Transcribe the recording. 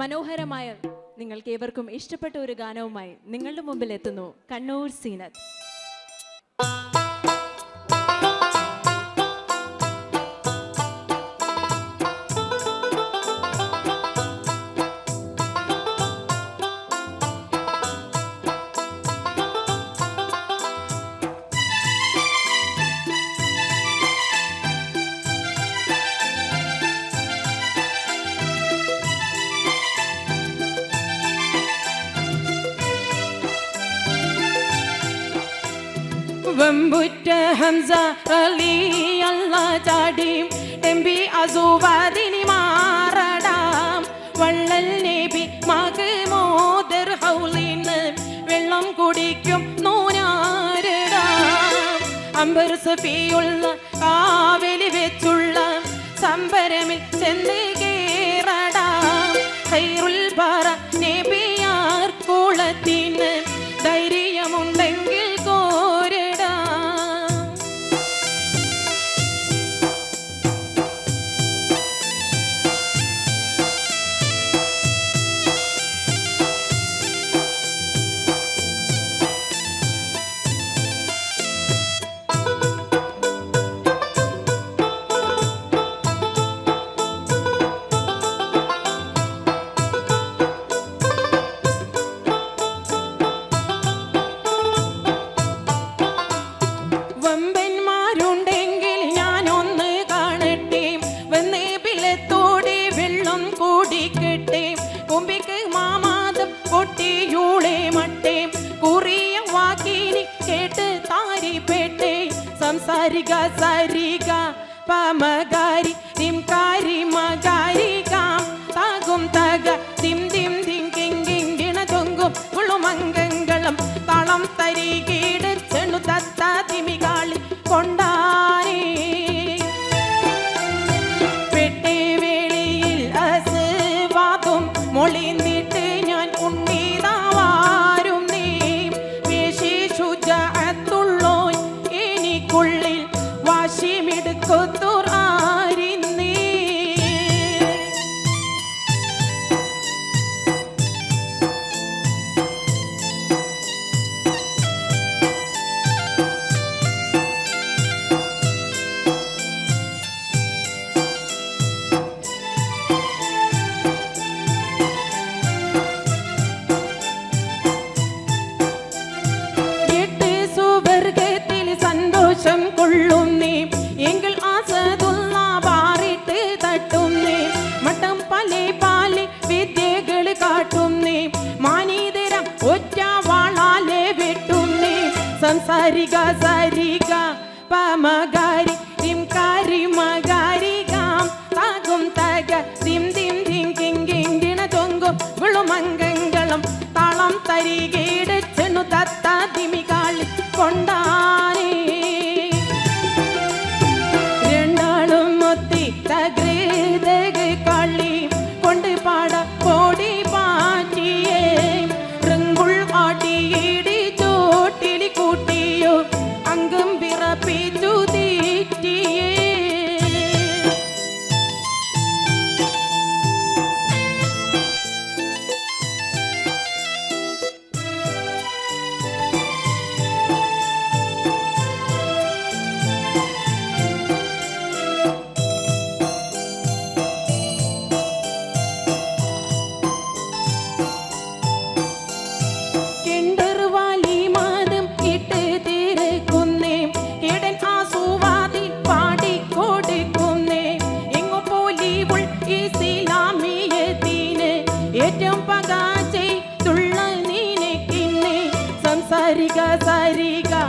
മനോഹരമായ നിങ്ങൾക്ക് ഏവർക്കും ഇഷ്ടപ്പെട്ട ഒരു ഗാനവുമായി നിങ്ങളുടെ മുമ്പിൽ എത്തുന്നു കണ്ണൂർ സീനത്ത്. ഹംസ അലി അല്ല ചാടിയും എംബി അസുവാദിനി മാറടാം. വള്ളൽ നേബി മക് മോദർ ഹൗലിന്ന് വെള്ളം കുടിക്കും നൂനാരടാം. അമ്പർ സഫിയുള്ള കാവലി വെച്ചുള്ള സംഭരമിൽ ചെന്ന് കേറടാം. ഖൈറുൽ ga sa pamagari. പമകാരി തിംകാരി മകാരികാം താകും തക തിം തിം തിം കിങ്കിങ്കിണ തൊങ്കും വിളുമംഗങ്ങളും താളം തരികേട് ചെന്നു തത്ത കൊണ്ടാനേ ri ga sa ri ga